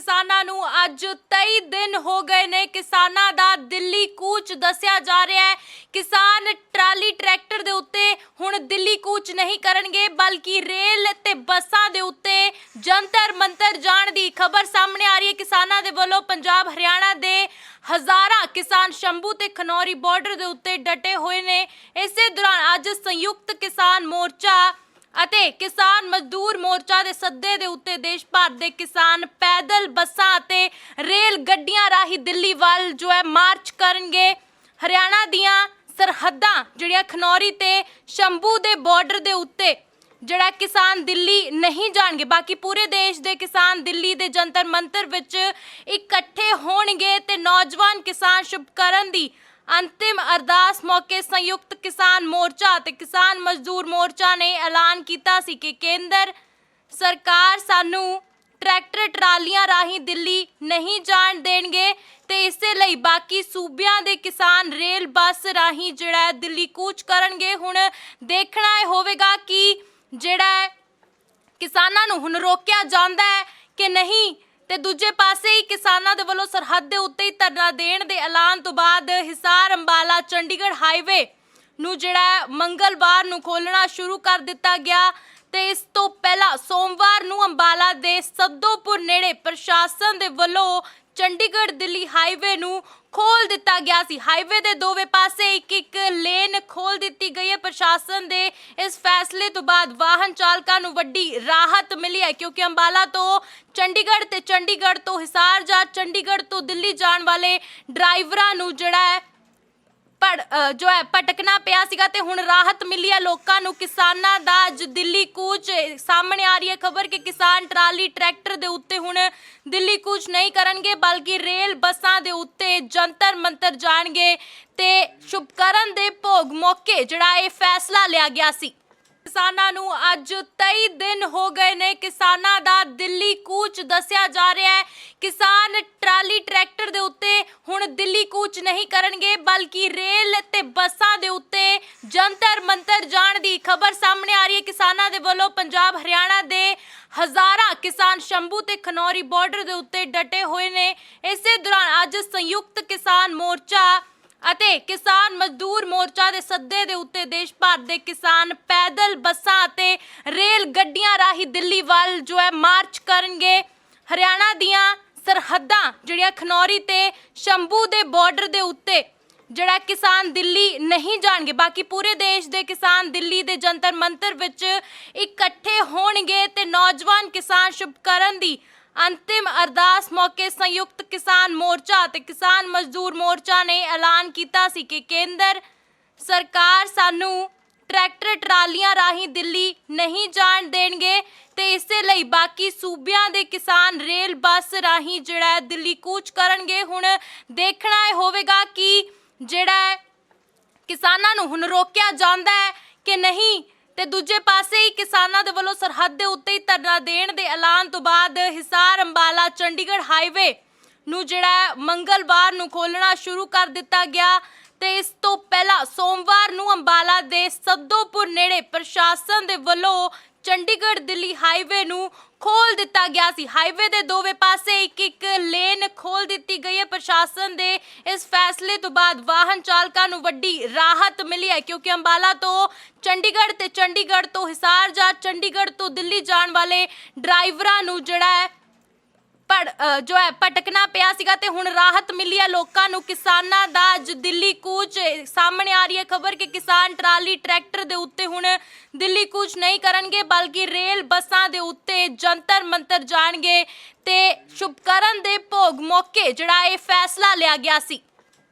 ਕਿਸਾਨਾਂ ਨੂੰ ਅੱਜ 23 ਦਿਨ ਹੋ ਗਏ ਨੇ। ਕਿਸਾਨਾਂ ਦਾ ਦਿੱਲੀ ਕੂਚ ਦੱਸਿਆ ਜਾ ਰਿਹਾ ਹੈ। ਕਿਸਾਨ ਟਰਾਲੀ ਟਰੈਕਟਰ ਦੇ ਉੱਤੇ ਹੁਣ ਦਿੱਲੀ ਕੂਚ ਨਹੀਂ ਕਰਨਗੇ, ਬਲਕਿ ਰੇਲ ਤੇ ਬੱਸਾਂ ਦੇ ਉੱਤੇ ਜੰਤਰ ਮੰਤਰ ਜਾਣ ਦੀ ਖਬਰ ਸਾਹਮਣੇ ਆ ਰਹੀ ਹੈ। ਕਿਸਾਨਾਂ ਦੇ ਵੱਲੋਂ ਪੰਜਾਬ ਹਰਿਆਣਾ ਦੇ ਹਜ਼ਾਰਾਂ ਕਿਸਾਨ ਸ਼ੰਭੂ ਤੇ ਖਨੌਰੀ ਬਾਰਡਰ ਦੇ ਉੱਤੇ ਡਟੇ ਹੋਏ ਨੇ। ਇਸੇ ਦੌਰਾਨ ਅੱਜ ਸੰਯੁਕਤ ਕਿਸਾਨ ਮੋਰਚਾ ਅਤੇ ਕਿਸਾਨ ਮਜ਼ਦੂਰ ਮੋਰਚਾ ਦੇ ਸੱਦੇ ਦੇ ਉੱਤੇ ਦੇਸ਼ ਭਰ ਦੇ ਕਿਸਾਨ ਪੈਦਲ ਬੱਸਾਂ ਅਤੇ ਰੇਲ ਗੱਡੀਆਂ ਰਾਹੀਂ ਦਿੱਲੀ ਵੱਲ ਜੋ ਹੈ ਮਾਰਚ ਕਰਨਗੇ। ਹਰਿਆਣਾ ਦੀਆਂ ਸਰਹੱਦਾਂ, ਜਿਹੜੀਆਂ ਖਨੌਰੀ ਤੇ ਸ਼ੰਭੂ ਦੇ ਬਾਰਡਰ ਦੇ ਉੱਤੇ, ਜਿਹੜਾ ਕਿਸਾਨ ਦਿੱਲੀ ਨਹੀਂ ਜਾਣਗੇ, ਬਾਕੀ ਪੂਰੇ ਦੇਸ਼ ਦੇ ਕਿਸਾਨ ਦਿੱਲੀ ਦੇ ਜੰਤਰ ਮੰਤਰ ਵਿੱਚ ਇਕੱਠੇ ਹੋਣਗੇ ਤੇ ਨੌਜਵਾਨ ਕਿਸਾਨ ਸ਼ੁਭਕਰਨ ਦੀ ਅੰਤਿਮ ਅਰਦਾਸ ਮੌਕੇ ਸੰਯੁਕਤ ਕਿਸਾਨ ਮੋਰਚਾ ਅਤੇ ਕਿਸਾਨ ਮਜ਼ਦੂਰ ਮੋਰਚਾ ਨੇ ਐਲਾਨ ਕੀਤਾ ਸੀ ਕਿ ਕੇਂਦਰ ਸਰਕਾਰ ਸਾਨੂੰ ਟਰੈਕਟਰ ਟਰਾਲੀਆਂ ਰਾਹੀਂ ਦਿੱਲੀ ਨਹੀਂ ਜਾਣ ਦੇਣਗੇ ਤੇ ਇਸੇ ਲਈ ਬਾਕੀ ਸੂਬਿਆਂ ਦੇ ਕਿਸਾਨ ਰੇਲ ਬੱਸ ਰਾਹੀਂ ਜਿਹੜਾ ਦਿੱਲੀ ਕੂਚ ਕਰਨਗੇ। ਹੁਣ ਦੇਖਣਾ ਇਹ ਹੋਵੇਗਾ ਕਿ ਜਿਹੜਾ ਕਿਸਾਨਾਂ ਨੂੰ ਹੁਣ ਰੋਕਿਆ ਜਾਂਦਾ ਹੈ ਕਿ ਨਹੀਂ ਤੇ ਦੂਜੇ ਪਾਸੇ ਹੀ ਕਿਸਾਨਾਂ ਦੇ ਵੱਲੋਂ ਸਰਹੱਦ ਦੇ ਉੱਤੇ ਹੀ ਧਰਨਾ ਦੇਣ ਦੇ ਐਲਾਨ ਤੋਂ ਬਾਅਦ ਹਿਸਾਰ ਅੰਬਾਲਾ ਚੰਡੀਗੜ੍ਹ ਹਾਈਵੇ ਨੂੰ ਜਿਹੜਾ ਮੰਗਲਵਾਰ ਨੂੰ ਖੋਲਣਾ ਸ਼ੁਰੂ ਕਰ ਦਿੱਤਾ ਗਿਆ ਤੇ ਇਸ ਤੋਂ ਪਹਿਲਾਂ ਸੋਮਵਾਰ ਨੂੰ ਅੰਬਾਲਾ ਦੇ ਸੱਦੋਪੁਰ ਨੇੜੇ ਪ੍ਰਸ਼ਾਸਨ ਦੇ ਵੱਲੋਂ ਚੰਡੀਗੜ੍ਹ ਦਿੱਲੀ ਹਾਈਵੇ ਨੂੰ ਖੋਲ ਦਿੱਤਾ ਗਿਆ ਸੀ। ਹਾਈਵੇ ਦੇ ਦੋਵੇਂ ਪਾਸੇ ਇੱਕ ਇੱਕ ਲੇਨ ਖੋਲ ਦਿੱਤੀ ਗਈ ਹੈ। ਪ੍ਰਸ਼ਾਸਨ ਦੇ ਇਸ ਫੈਸਲੇ ਤੋਂ ਬਾਅਦ ਵਾਹਨ ਚਾਲਕਾਂ ਨੂੰ ਵੱਡੀ ਰਾਹਤ ਮਿਲੀ ਹੈ ਕਿਉਂਕਿ ਅੰਬਾਲਾ ਤੋਂ ਚੰਡੀਗੜ੍ਹ ਤੇ ਚੰਡੀਗੜ੍ਹ ਤੋਂ ਹਿਸਾਰ ਜਾਂ ਚੰਡੀਗੜ੍ਹ ਤੋਂ ਦਿੱਲੀ ਜਾਣ ਵਾਲੇ ਡਰਾਈਵਰਾਂ ਨੂੰ ਜਿਹੜਾ ਹੈ ਪੜ ਜੋ ਹੈ ਪਟਕਣਾ ਪਿਆ ਸੀਗਾ ਤੇ ਹੁਣ ਰਾਹਤ ਮਿਲੀ ਹੈ ਲੋਕਾਂ ਨੂੰ। ਕਿਸਾਨਾਂ ਦਾ ਅੱਜ ਦਿੱਲੀ ਕੂਚ ਸਾਹਮਣੇ ਆ ਰਹੀ ਹੈ ਖਬਰ ਕਿ ਕਿਸਾਨ ਟਰਾਲੀ ਟਰੈਕਟਰ ਦੇ ਉੱਤੇ ਹੁਣ ਦਿੱਲੀ ਕੂਚ ਨਹੀਂ ਕਰਨਗੇ, ਬਲਕਿ ਰੇਲ ਬੱਸਾਂ ਦੇ ਉੱਤੇ ਜੰਤਰ ਮੰਤਰ ਜਾਣਗੇ ਤੇ ਸ਼ੁਭਕਰਨ ਦੇ ਭੋਗ ਮੌਕੇ ਜਿਹੜਾ ਇਹ ਫੈਸਲਾ ਲਿਆ ਗਿਆ ਸੀ। ਕਿਸਾਨਾਂ ਨੂੰ ਅੱਜ 23 ਦਿਨ ਹੋ ਗਏ ਨੇ ਕਿਸਾਨਾਂ ਦਾ ਦਿੱਲੀ ਕੂਚ ਦੱਸਿਆ ਜਾ ਰਿਹਾ ਹੈ। ਕਿਸਾਨ ਟਰਾਲੀ ਟਰੈਕਟਰ ਦੇ ਉੱਤੇ ਦਿੱਲੀ ਕੂਚ ਨਹੀਂ ਕਰਨਗੇ, ਬਲਕਿ ਰੇਲ ਤੇ ਬੱਸਾਂ ਦੇ ਉੱਤੇ ਜੰਤਰ ਮੰਤਰ ਜਾਣ ਦੀ ਖਬਰ ਸਾਹਮਣੇ ਆ ਰਹੀ ਹੈ। ਕਿਸਾਨਾਂ ਦੇ ਵੱਲੋਂ ਪੰਜਾਬ ਹਰਿਆਣਾ ਦੇ ਹਜ਼ਾਰਾਂ ਕਿਸਾਨ ਸ਼ੰਭੂ ਤੇ ਖਨੌਰੀ ਬਾਰਡਰ ਦੇ ਉੱਤੇ ਡਟੇ ਹੋਏ ਨੇ। ਇਸੇ ਦੌਰਾਨ ਅੱਜ ਸੰਯੁਕਤ ਕਿਸਾਨ ਮੋਰਚਾ ਅਤੇ ਕਿਸਾਨ ਮਜ਼ਦੂਰ ਮੋਰਚਾ ਦੇ ਸੱਦੇ ਦੇ ਉੱਤੇ ਦੇਸ਼ ਭਰ ਦੇ ਕਿਸਾਨ ਪੈਦਲ ਬੱਸਾਂ ਅਤੇ ਰੇਲ ਗੱਡੀਆਂ ਰਾਹੀਂ ਦਿੱਲੀ ਵੱਲ ਜੋ ਹੈ ਮਾਰਚ ਕਰਨਗੇ। ਹਰਿਆਣਾ ਦੀਆਂ ਸਰਹੱਦਾਂ, ਜਿਹੜੀਆਂ ਖਨੌਰੀ ਤੇ ਸ਼ੰਭੂ ਦੇ ਬਾਰਡਰ ਦੇ ਉੱਤੇ ਜਿਹੜਾ ਕਿਸਾਨ ਦਿੱਲੀ ਨਹੀਂ ਜਾਣਗੇ, ਬਾਕੀ ਪੂਰੇ ਦੇਸ਼ ਦੇ ਕਿਸਾਨ ਦਿੱਲੀ ਦੇ ਜੰਤਰ ਮੰਤਰ ਵਿੱਚ ਇਕੱਠੇ ਹੋਣਗੇ ਤੇ ਨੌਜਵਾਨ ਕਿਸਾਨ ਸ਼ੁਭਕਰਨ ਦੀ ਅੰਤਿਮ ਅਰਦਾਸ ਮੌਕੇ ਸੰਯੁਕਤ ਕਿਸਾਨ ਮੋਰਚਾ ਤੇ ਕਿਸਾਨ ਮਜ਼ਦੂਰ ਮੋਰਚਾ ਨੇ ਐਲਾਨ ਕੀਤਾ ਸੀ ਕਿ ਕੇਂਦਰ ਸਰਕਾਰ ਸਾਨੂੰ ਟਰੈਕਟਰ ਟਰਾਲੀਆਂ ਰਾਹੀਂ ਦਿੱਲੀ ਨਹੀਂ ਜਾਣ ਦੇਣਗੇ ਤੇ ਇਸੇ ਲਈ ਬਾਕੀ ਸੂਬਿਆਂ ਦੇ ਕਿਸਾਨ ਰੇਲ ਬੱਸ ਰਾਹੀਂ ਜਿਹੜਾ ਦਿੱਲੀ ਕੂਚ ਕਰਨਗੇ। ਹੁਣ ਦੇਖਣਾ ਇਹ ਹੋਵੇਗਾ ਕਿ ਜਿਹੜਾ ਕਿਸਾਨਾਂ ਨੂੰ ਹੁਣ ਰੋਕਿਆ ਜਾਂਦਾ ਹੈ ਕਿ ਨਹੀਂ ਤੇ ਦੂਜੇ ਪਾਸੇ ਹੀ ਕਿਸਾਨਾਂ ਦੇ ਵੱਲੋਂ ਸਰਹੱਦ ਦੇ ਉੱਤੇ ਹੀ ਧਰਨਾ ਦੇਣ ਦੇ ਐਲਾਨ ਤੋਂ ਬਾਅਦ ਹਿਸਾਰ ਅੰਬਾਲਾ ਚੰਡੀਗੜ੍ਹ ਹਾਈਵੇ ਨੂੰ ਜਿਹੜਾ ਮੰਗਲਵਾਰ ਨੂੰ ਖੋਲਣਾ ਸ਼ੁਰੂ ਕਰ ਦਿੱਤਾ ਗਿਆ। ਤੇ ਇਸ ਤੋਂ ਪਹਿਲਾਂ ਸੋਮਵਾਰ ਨੂੰ ਅੰਬਾਲਾ ਦੇ ਸੱਦੋਪੁਰ ਨੇੜੇ ਪ੍ਰਸ਼ਾਸਨ ਦੇ ਵੱਲੋਂ ਚੰਡੀਗੜ੍ਹ ਦਿੱਲੀ ਹਾਈਵੇ ਨੂੰ ਖੋਲ ਦਿੱਤਾ ਗਿਆ ਸੀ। ਹਾਈਵੇ ਦੇ ਦੋਵੇਂ ਪਾਸੇ ਇੱਕ ਇੱਕ ਲੇਨ ਖੋਲ ਦਿੱਤੀ ਗਈ ਹੈ। ਪ੍ਰਸ਼ਾਸਨ ਦੇ ਇਸ ਫੈਸਲੇ ਤੋਂ ਬਾਅਦ ਵਾਹਨ ਚਾਲਕਾਂ ਨੂੰ ਵੱਡੀ ਰਾਹਤ ਮਿਲੀ ਹੈ ਕਿਉਂਕਿ ਅੰਬਾਲਾ ਤੋਂ ਚੰਡੀਗੜ੍ਹ ਤੇ ਚੰਡੀਗੜ੍ਹ ਤੋਂ ਹਿਸਾਰ ਜਾਂ ਚੰਡੀਗੜ੍ਹ ਤੋਂ ਦਿੱਲੀ ਜਾਣ ਵਾਲੇ ਡਰਾਈਵਰਾਂ ਨੂੰ ਜਿਹੜਾ ਹੈ ਪੜ ਜੋ ਹੈ, ਭਟਕਣਾ ਪਿਆ ਸੀਗਾ ਤੇ ਹੁਣ ਰਾਹਤ ਮਿਲੀ ਹੈ ਲੋਕਾਂ ਨੂੰ। ਕਿਸਾਨਾਂ ਦਾ ਅੱਜ ਦਿੱਲੀ ਕੂਚ ਸਾਹਮਣੇ ਆ ਰਹੀ ਹੈ ਖਬਰ ਕਿ ਕਿਸਾਨ ਟਰਾਲੀ ਟਰੈਕਟਰ ਦੇ ਉੱਤੇ ਹੁਣ ਦਿੱਲੀ ਕੂਚ ਨਹੀਂ ਕਰਨਗੇ, ਬਲਕਿ ਰੇਲ ਬੱਸਾਂ ਦੇ ਉੱਤੇ ਜੰਤਰ ਮੰਤਰ ਜਾਣਗੇ ਤੇ ਸ਼ੁਭਕਰਨ ਦੇ ਭੋਗ ਮੌਕੇ ਜਿਹੜਾ ਇਹ ਫੈਸਲਾ ਲਿਆ ਗਿਆ ਸੀ।